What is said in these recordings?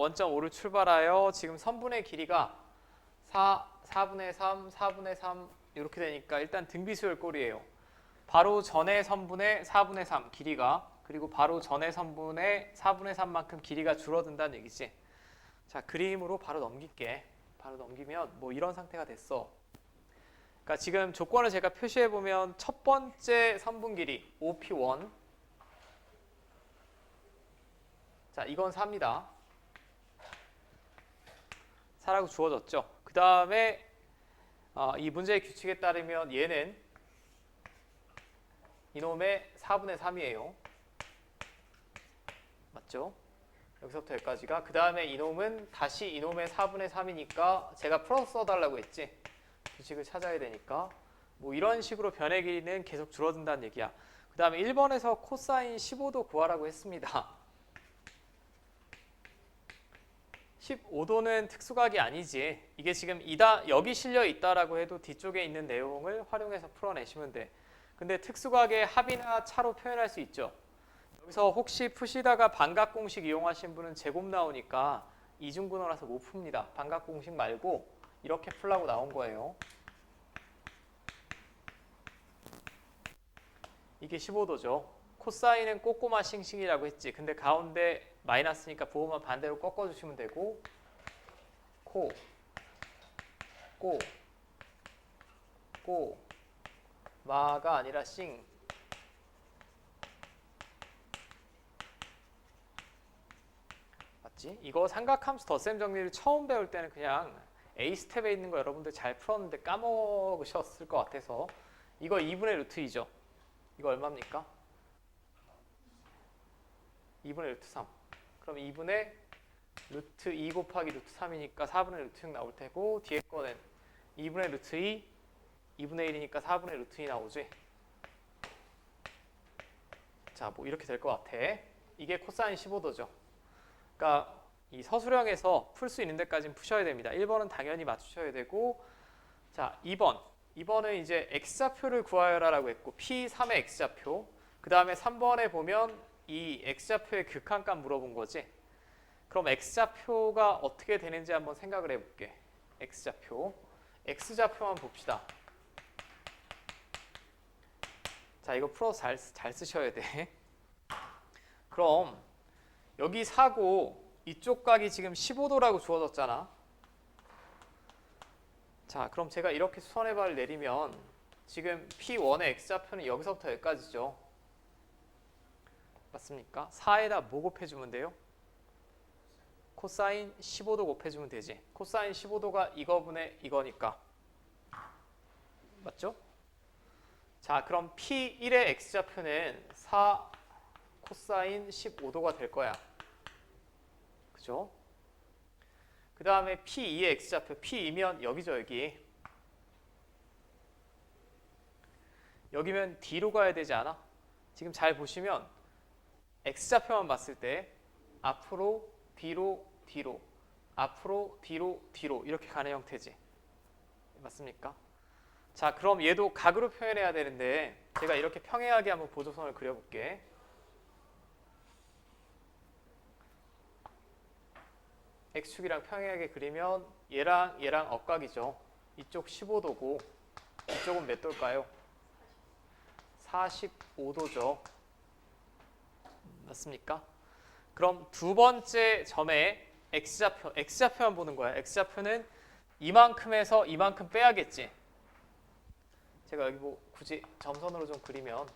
원점 5를 출발하여 지금 선분의 길이가 4, 4분의 3, 4분의 3 이렇게 되니까 일단 등비수열 꼴이에요. 바로 전의 선분의 4분의 3 길이가 그리고 바로 전의 선분의 4분의 3만큼 길이가 줄어든다는 얘기지. 자 그림으로 바로 넘길게. 바로 넘기면 뭐 이런 상태가 됐어. 그러니까 지금 조건을 제가 표시해 보면 첫 번째 선분 길이 OP1 자 이건 4입니다. 4라고 주어졌죠. 그 다음에 어, 이 문제의 규칙에 따르면 얘는 이놈의 4분의 3이에요. 맞죠? 여기서부터 여기까지가 그 다음에 이놈은 다시 이놈의 4분의 3이니까 제가 풀어서 써달라고 했지 규칙을 찾아야 되니까 뭐 이런 식으로 변의 길이는 계속 줄어든다는 얘기야 그 다음에 1번에서 코사인 15도 구하라고 했습니다 15도는 특수각이 아니지 이게 지금 이다 여기 실려 있다라고 해도 뒤쪽에 있는 내용을 활용해서 풀어내시면 돼 근데 특수각의 합이나 차로 표현할 수 있죠 여기서 혹시 푸시다가 반각 공식 이용하신 분은 제곱 나오니까 이중분호라서 못 풉니다. 반각 공식 말고 이렇게 풀라고 나온 거예요. 이게 15도죠. 코사인은 꼬꼬마 싱싱이라고 했지. 근데 가운데 마이너스니까 부호만 반대로 꺾어주시면 되고 코, 꼬, 꼬, 마가 아니라 싱. 맞지? 이거 삼각함수 덧셈 정리를 처음 배울 때는 그냥 A 스텝에 있는 거 여러분들 잘 풀었는데 까먹으셨을 것 같아서 이거 2분의 루트 2죠. 이거 얼마입니까? 2분의 루트 3. 그럼 2분의 루트 2 곱하기 루트 3이니까 4분의 루트 6 나올 테고 뒤에 거는 2분의 루트 2 2분의 1이니까 4분의 루트 2 나오지. 자, 뭐 이렇게 될 것 같아. 이게 코사인 15도죠. 그러니까 이 서술형에서 풀 수 있는 데까지는 푸셔야 됩니다. 1번은 당연히 맞추셔야 되고 자 2번 2번은 이제 x좌표를 구하여라라고 했고 P3의 x좌표 그 다음에 3번에 보면 이 x좌표의 극한값 물어본 거지? 그럼 x좌표가 어떻게 되는지 한번 생각을 해볼게. X좌표. X좌표만 봅시다. 자 이거 풀어서 잘, 잘 쓰셔야 돼. 그럼 여기 사고 이쪽 각이 지금 15도라고 주어졌잖아. 자, 그럼 제가 이렇게 수선의 발을 내리면 지금 P1의 x좌표는 여기서부터 여기까지죠. 맞습니까? 4에다 뭐 곱해주면 돼요? 코사인 15도 곱해주면 되지. 코사인 15도가 이거분의 이거니까. 맞죠? 자, 그럼 P1의 x좌표는 4 코사인 15도가 될 거야. 그죠? 그 다음에 P2의 x좌표 P2면 여기죠 여기 여기면 D로 가야 되지 않아? 지금 잘 보시면 x좌표만 봤을 때 앞으로 뒤로 뒤로 앞으로 뒤로 뒤로 이렇게 가는 형태지 맞습니까? 자 그럼 얘도 각으로 표현해야 되는데 제가 이렇게 평행하게 한번 보조선을 그려볼게 x축이랑 평행하게 그리면 얘랑 얘랑 억각이죠. 이쪽 15도고 이쪽은 몇 도일까요? 45도죠. 맞습니까? 그럼 두 번째 점에 x좌표, x좌표만 보는 거야. x좌표는 이만큼에서 이만큼 빼야겠지. 제가 여기 뭐 굳이 점선으로 좀 그리면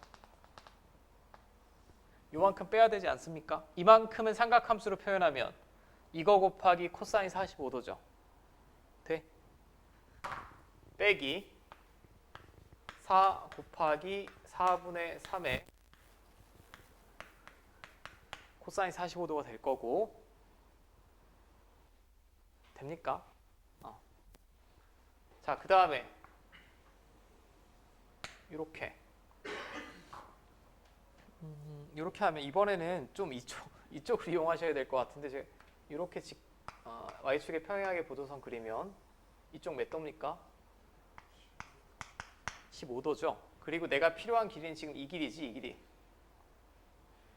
이만큼 빼야 되지 않습니까? 이만큼은 삼각함수로 표현하면 이거 곱하기 코사인 45도죠. 돼? 빼기 4 곱하기 4분의 3의 코사인 45도가 될 거고 됩니까? 어. 자, 그 다음에 이렇게 음, 이렇게 하면 이번에는 좀 이쪽 이쪽을 이용하셔야 될 것 같은데 이렇게 직, 어, y축에 평행하게 보조선 그리면 이쪽 몇 도입니까? 15도죠. 그리고 내가 필요한 길이는 지금 이 길이지, 이 길이.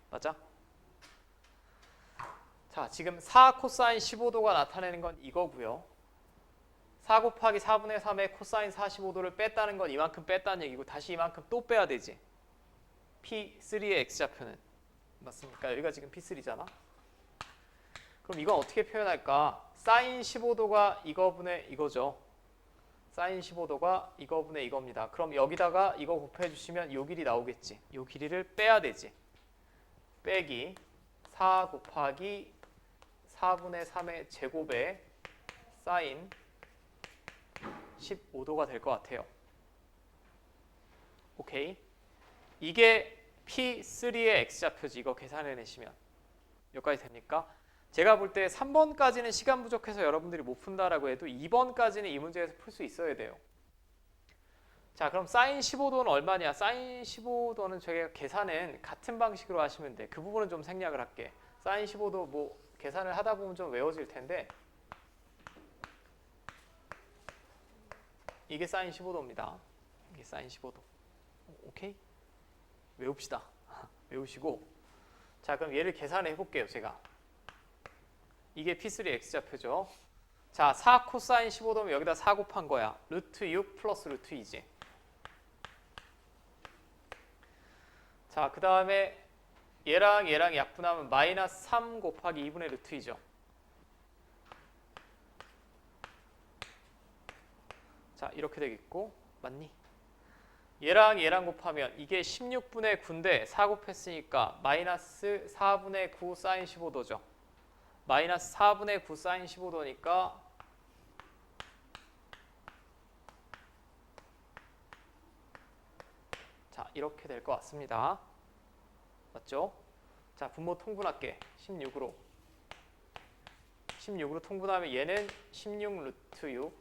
맞아? 자, 지금 4 코사인 15도가 나타내는 건 이거고요. 4 곱하기 4분의 3의 코사인 45도를 뺐다는 건 이만큼 뺐다는 얘기고 다시 이만큼 또 빼야 되지. P3의 x좌표는 맞습니까? 여기가 지금 P3잖아. 그럼 이건 어떻게 표현할까? 사인 15도가 이거분의 이거죠. 사인 15도가 이거분의 이겁니다. 그럼 여기다가 이거 곱해 주시면 요 길이 나오겠지. 요 길이를 빼야 되지. 빼기 4 곱하기 4분의 3의 제곱에 사인 15도가 될 것 같아요. 오케이. 이게 P3의 x좌표지. 이거 계산해 내시면 여기까지 됩니까? 제가 볼 때 3번까지는 시간 부족해서 여러분들이 못 푼다라고 해도 2번까지는 이 문제에서 풀 수 있어야 돼요. 자, 그럼 사인 15도는 얼마냐? 사인 15도는 저희가 계산은 같은 방식으로 하시면 돼. 그 부분은 좀 생략을 할게. 사인 15도 뭐 계산을 하다 보면 좀 외워질 텐데 이게 사인 15도입니다. 이게 사인 15도. 오케이? 외웁시다. 외우시고 자, 그럼 얘를 계산해 볼게요, 제가. 이게 P3 X좌표죠. 자, 4 코사인 15도면 여기다 4 곱한 거야. 루트 6 플러스 루트 2지. 자, 그 다음에 얘랑 얘랑 약분하면 마이너스 3 곱하기 2분의 루트 2죠. 자, 이렇게 되겠고 맞니? 얘랑 얘랑 곱하면 이게 16분의 9인데 4 곱했으니까 마이너스 4분의 9 사인 15도죠. 마이너스 4분의 9 사인 15도니까 자 이렇게 될 것 같습니다. 맞죠? 자 분모 통분할게 16으로 16으로 통분하면 얘는 16 루트 6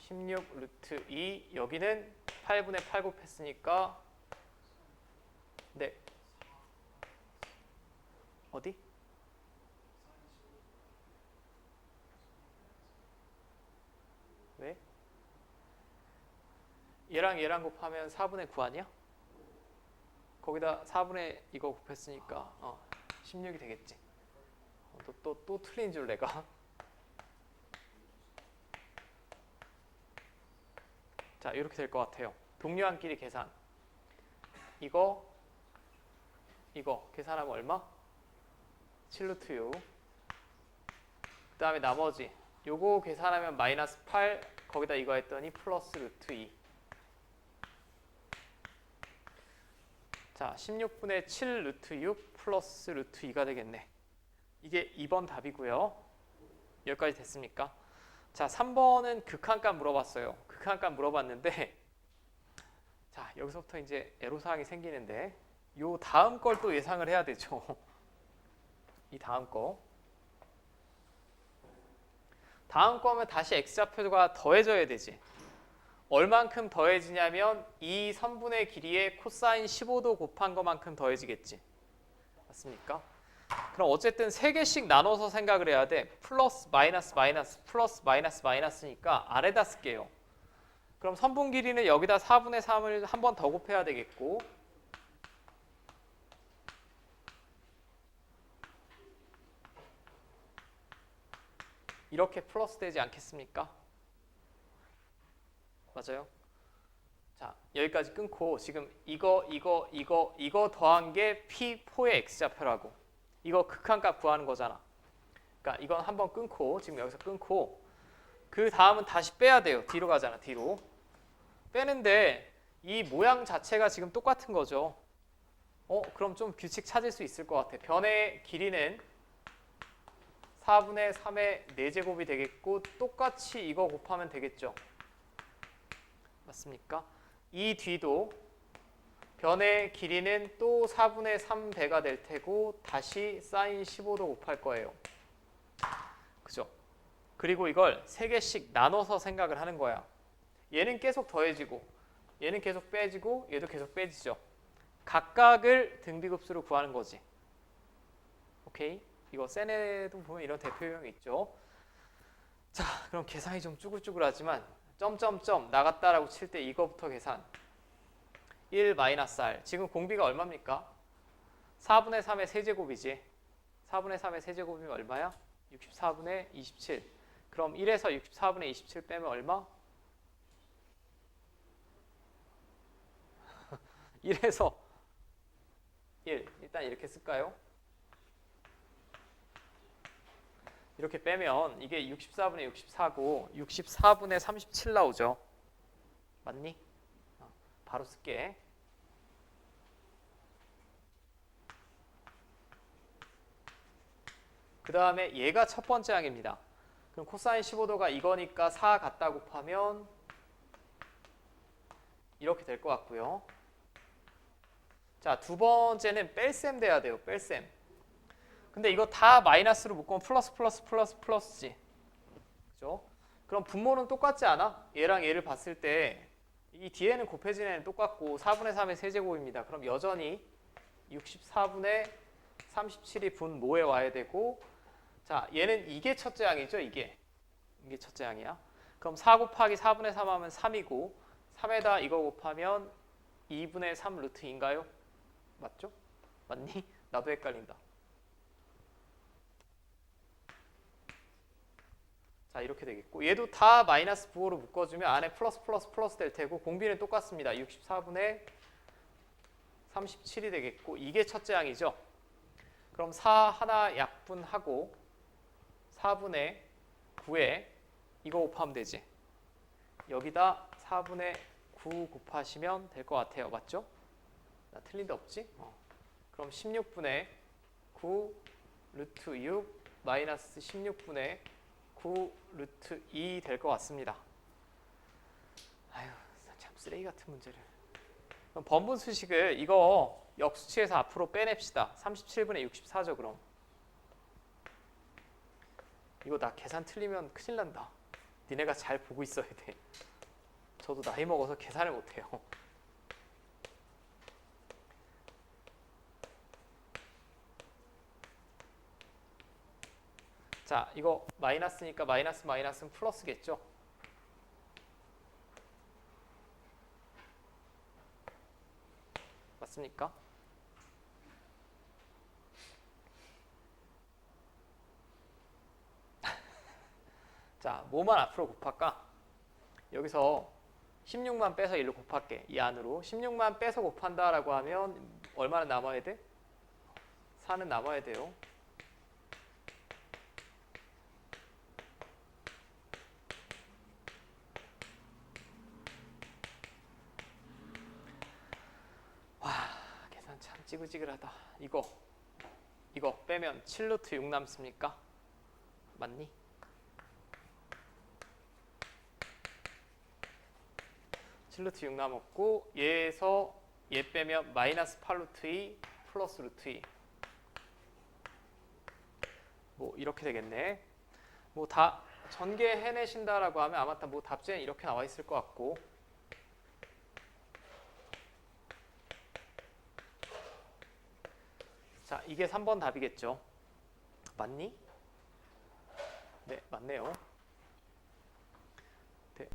16 루트 2 여기는 8분의 8 곱했으니까 네 어디? 왜? 얘랑 얘랑 곱하면 4분의 9 아니야? 거기다 4분의 이거 곱했으니까 어, 16이 되겠지. 또또 또 틀린 줄 내가. 자 이렇게 될 것 같아요. 동료한끼리 계산. 이거 이거 계산하면 얼마? 7루트 6. 그 다음에 나머지 요거 계산하면 마이너스 8 거기다 이거 했더니 플러스 루트 2. 자 16분의 7 루트 6 플러스 루트 2가 되겠네. 이게 2번 답이고요. 여기까지 됐습니까? 자 3번은 극한값 물어봤어요. 극한값 물어봤는데 자 여기서부터 이제 애로사항이 생기는데 요 다음 걸 또 예상을 해야 되죠. 이 다음 거. 다음 거면 다시 x좌표가 더해져야 되지. 얼만큼 더해지냐면 이 선분의 길이에 코사인 15도 곱한 것만큼 더해지겠지. 맞습니까? 그럼 어쨌든 세 개씩 나눠서 생각을 해야 돼. 플러스 마이너스 마이너스 플러스 마이너스 마이너스니까 아래다 쓸게요. 그럼 선분 길이는 여기다 4분의 3을 한 번 더 곱해야 되겠고 이렇게 플러스 되지 않겠습니까? 맞아요? 자, 여기까지 끊고 지금 이거 이거 이거 이거 더한 게 P4의 x좌표라고. 이거 극한값 구하는 거잖아. 그러니까 이건 한번 끊고 지금 여기서 끊고 그 다음은 다시 빼야 돼요. 뒤로 가잖아. 뒤로. 빼는데 이 모양 자체가 지금 똑같은 거죠. 어, 그럼 좀 규칙 찾을 수 있을 것 같아. 변의 길이는 4분의 3의 4제곱이 되겠고 똑같이 이거 곱하면 되겠죠. 맞습니까? 이 뒤도 변의 길이는 또 4분의 3배가 될 테고 다시 사인 15도 곱할 거예요. 그죠? 그리고 이걸 세 개씩 나눠서 생각을 하는 거야. 얘는 계속 더해지고 얘는 계속 빼지고 얘도 계속 빼지죠. 각각을 등비급수로 구하는 거지. 오케이? 이거 세네도 보면 이런 대표형이 있죠. 자, 그럼 계산이 좀 쭈글쭈글하지만 점점점 나갔다라고 칠 때 이거부터 계산. 1 마이너스 R. 지금 공비가 얼마입니까? 4분의 3의 세제곱이지. 4분의 3의 세제곱이면 얼마야? 64분의 27. 그럼 1에서 64분의 27 빼면 얼마? 1에서 1. 일단 이렇게 쓸까요? 이렇게 빼면 이게 64분의 64고 64분의 37 나오죠. 맞니? 어, 바로 쓸게. 그 다음에 얘가 첫 번째 항입니다. 그럼 코사인 15도가 이거니까 4 갖다 곱하면 이렇게 될 것 같고요. 자, 두 번째는 뺄셈 돼야 돼요. 뺄셈. 근데 이거 다 마이너스로 묶으면 플러스 플러스 플러스 플러스지. 그죠? 그럼 분모는 똑같지 않아? 얘랑 얘를 봤을 때 이 뒤에는 곱해진 애는 똑같고 4분의 3의 세제곱입니다. 그럼 여전히 64분의 37이 분모에 와야 되고 자, 얘는 이게 첫째 항이죠, 이게. 이게 첫째 항이야. 그럼 4 곱하기 4분의 3 하면 3이고 3에다 이거 곱하면 2분의 3 루트인가요? 맞죠? 맞니? 나도 헷갈린다. 자 이렇게 되겠고 얘도 다 마이너스 부호로 묶어주면 안에 플러스 플러스 플러스 될 테고 공비는 똑같습니다. 64분의 37이 되겠고 이게 첫째 항이죠. 그럼 4 하나 약분하고 4분의 9에 이거 곱하면 되지. 여기다 4분의 9 곱하시면 될 것 같아요. 맞죠? 나 틀린 데 없지? 어. 그럼 16분의 9 루트 6 마이너스 16분의 9 루트 2 될 것 같습니다. 아유, 참 쓰레기 같은 문제를. 번분 수식을 이거 역수치에서 앞으로 빼냅시다. 37분의 64죠, 그럼. 이거 나 계산 틀리면 큰일 난다. 니네가 잘 보고 있어야 돼. 저도 나이 먹어서 계산을 못 해요. 자, 이거 마이너스니까 마이너스 마이너스는 플러스겠죠? 맞습니까? 자, 뭐만 앞으로 곱할까? 여기서 16만 빼서 1로 곱할게. 이 안으로. 16만 빼서 곱한다라고 하면 얼마나 남아야 돼? 4는 남아야 돼요. 와, 계산 참 찌글찌글하다. 이거 이거 빼면 7루트 6 남습니까? 맞니? 칠루트6 남았고 얘에서 얘 빼면 마이너스 8루트 2 플러스 루트 2. 뭐 이렇게 되겠네. 뭐 다 전개 해내신다라고 하면 아마 다 뭐 답지는 이렇게 나와 있을 것 같고 자, 이게 3번 답이겠죠. 맞니? 네, 맞네요.